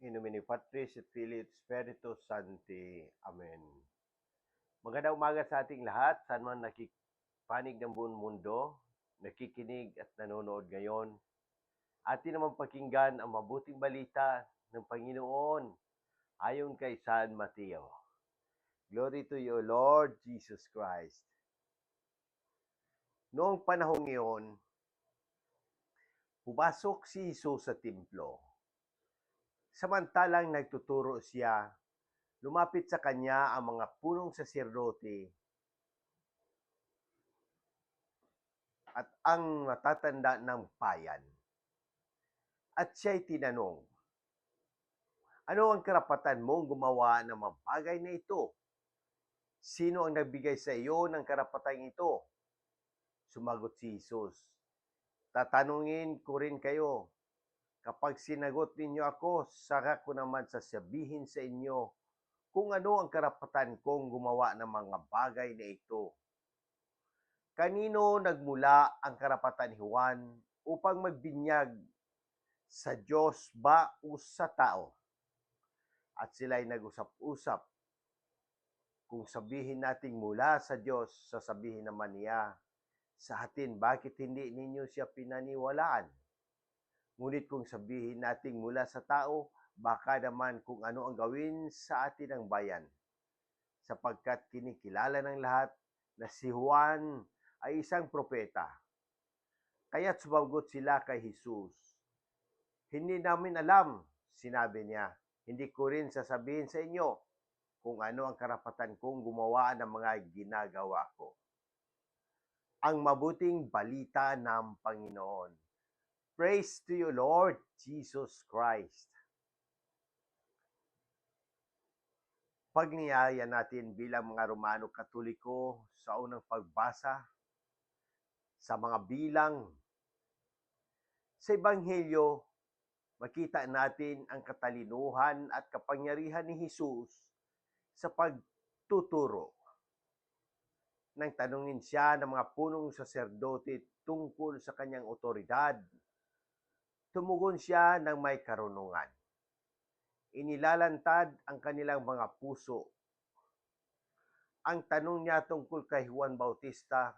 In nomine Patris et Filii et Spiritus Sancti. Amen. Magandang umaga sa ating lahat, saan man nakipanig ng buong mundo, nakikinig at nanonood ngayon. Atin naman pakinggan ang mabuting balita ng Panginoon ayon kay San Mateo. Glory to you, Lord Jesus Christ. Noong panahong iyon, pumasok si Jesus sa templo. Samantalang nagtuturo siya, lumapit sa kanya ang mga punong saserdote at ang matatanda ng bayan. At siya'y tinanong, Ano ang karapatan mong gumawa ng mga bagay na ito? Sino ang nagbigay sa iyo ng karapatang ito? Sumagot si Jesus, Tatanungin ko rin kayo, kapag sinagot ninyo ako, saka ko naman sasabihin sa inyo kung ano ang karapatan kong gumawa ng mga bagay na ito. Kanino nagmula ang karapatan ni Juan upang magbinyag sa Diyos ba o sa tao? At sila'y nag-usap-usap. Kung sabihin nating mula sa Diyos, sasabihin naman niya sa atin, bakit hindi ninyo siya pinaniwalaan? Ngunit kung sabihin nating mula sa tao, baka naman kung ano ang gawin sa atin ng bayan. Sapagkat kinikilala ng lahat na si Juan ay isang propeta. Kaya't sumagot sila kay Jesus. Hindi namin alam, sinabi niya. Hindi ko rin sasabihin sa inyo kung ano ang karapatan kong gumawa ng mga ginagawa ko. Ang mabuting balita ng Panginoon. Praise to you, Lord Jesus Christ. Pagniyaya natin bilang mga Romano Katoliko sa unang pagbasa sa mga bilang sa Ebanghelyo, makita natin ang katalinuhan at kapangyarihan ni Jesus sa pagtuturo. Nang tanungin siya ng mga punong saserdote tungkol sa kanyang otoridad, tumugon siya ng may karunungan. Inilalantad ang kanilang mga puso. Ang tanong niya tungkol kay Juan Bautista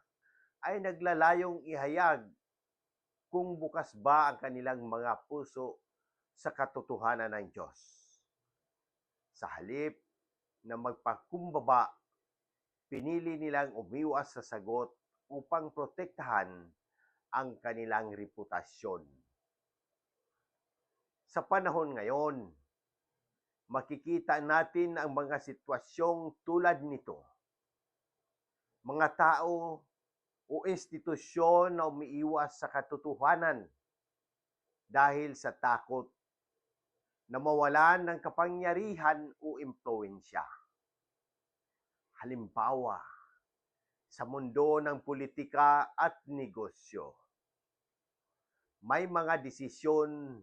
ay naglalayong ihayag kung bukas ba ang kanilang mga puso sa katotohanan ng Diyos. Sa halip na magpakumbaba, pinili nilang umiwas sa sagot upang protektahan ang kanilang reputasyon. Sa panahon ngayon, makikita natin ang mga sitwasyong tulad nito. Mga tao o institusyon na umiiwas sa katotohanan dahil sa takot na mawalan ng kapangyarihan o impluensya. Halimbawa, sa mundo ng politika at negosyo, may mga desisyon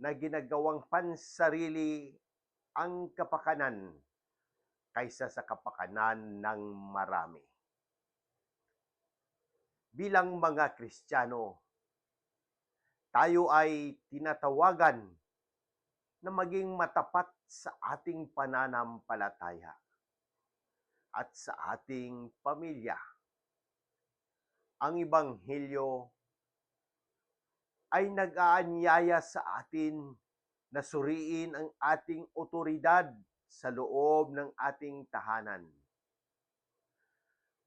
na ginagawang pansarili ang kapakanan kaysa sa kapakanan ng marami. Bilang mga Kristiyano, tayo ay tinatawagan na maging matapat sa ating pananampalataya at sa ating pamilya. Ang Ibanghelyo ay nag-aanyaya sa atin na suriin ang ating otoridad sa loob ng ating tahanan.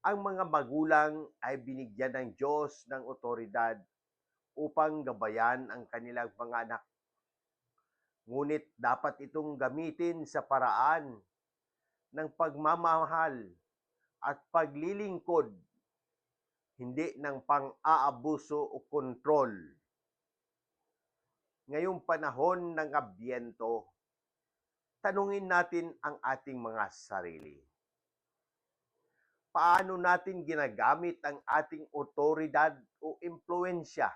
Ang mga magulang ay binigyan ng Diyos ng otoridad upang gabayan ang kanilang mga anak. Ngunit dapat itong gamitin sa paraan ng pagmamahal at paglilingkod, hindi ng pang-aabuso o kontrol ngayong panahon ng abyento, tanungin natin ang ating mga sarili. Paano natin ginagamit ang ating otoridad o impluensya?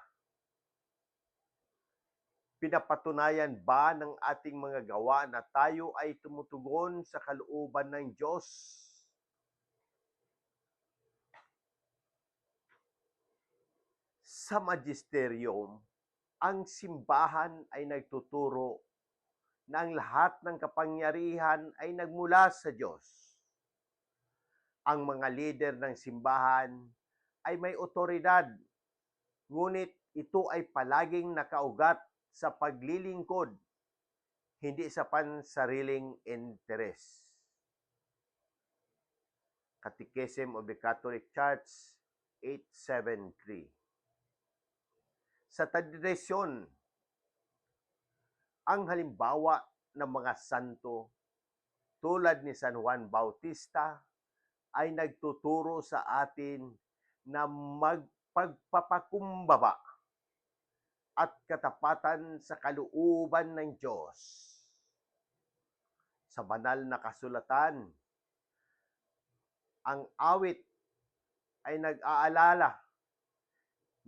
Pinapatunayan ba ng ating mga gawa na tayo ay tumutugon sa kalooban ng Diyos? Sa magisterium, ang simbahan ay nagtuturo na ang lahat ng kapangyarihan ay nagmula sa Diyos. Ang mga lider ng simbahan ay may otoridad, ngunit ito ay palaging nakaugat sa paglilingkod, hindi sa pansariling interes. Catechism of the Catholic Church 873 Sa tradisyon, ang halimbawa ng mga santo tulad ni San Juan Bautista ay nagtuturo sa atin na magpagpapakumbaba at katapatan sa kalooban ng Diyos. Sa banal na kasulatan, ang awit ay nag-aalala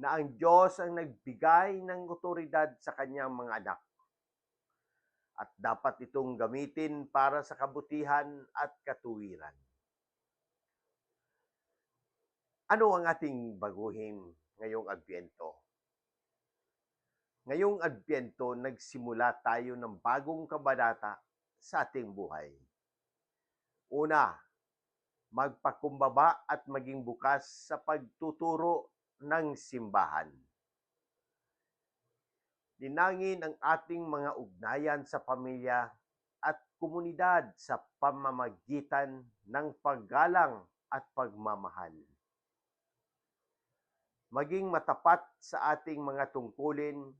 na ang Diyos ang nagbigay ng otoridad sa kanyang mga anak at dapat itong gamitin para sa kabutihan at katuwiran. Ano ang ating baguhin ngayong Adbyento? Ngayong Adbyento, nagsimula tayo ng bagong kabanata sa ating buhay. Una, magpakumbaba at maging bukas sa pagtuturo ng simbahan. Dinangin ang ating mga ugnayan sa pamilya at komunidad sa pamamagitan ng paggalang at pagmamahal. Maging matapat sa ating mga tungkulin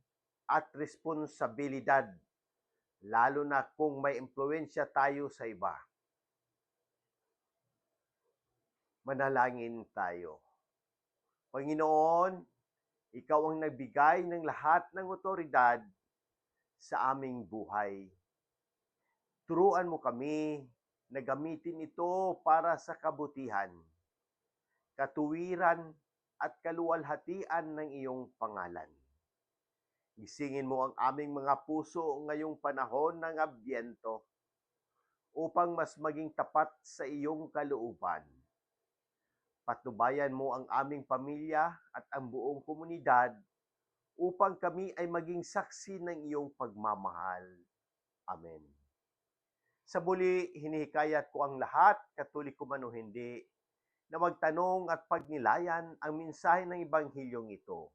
at responsibilidad, lalo na kung may impluensya tayo sa iba. Manalangin tayo. Panginoon, ikaw ang nagbigay ng lahat ng otoridad sa aming buhay. Turuan mo kami na gamitin ito para sa kabutihan, katuwiran at kaluwalhatian ng iyong pangalan. Gisingin mo ang aming mga puso ngayong panahon ng abyento upang mas maging tapat sa iyong kalooban patnubayan mo ang aming pamilya at ang buong komunidad upang kami ay maging saksi ng iyong pagmamahal. Amen. Sa muli, hinihikayat ko ang lahat, katoliko man o hindi, na magtanong at pagnilayan ang mensahe ng Ebanghilyong ito.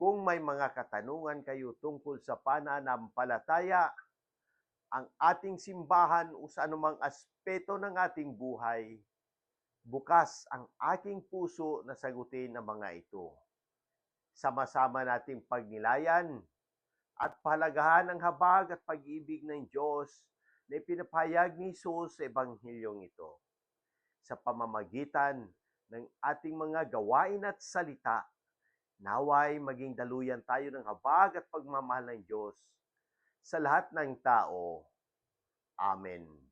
Kung may mga katanungan kayo tungkol sa pananampalataya, ang ating simbahan o sa anumang aspeto ng ating buhay, bukas ang aking puso na sagutin ang mga ito. Sama-sama nating pagnilayan at palagahan ang habag at pag-ibig ng Diyos na ipinapahayag ni Jesus sa Ebanghilyong ito. Sa pamamagitan ng ating mga gawain at salita, naway maging daluyan tayo ng habag at pagmamahal ng Diyos sa lahat ng tao. Amen.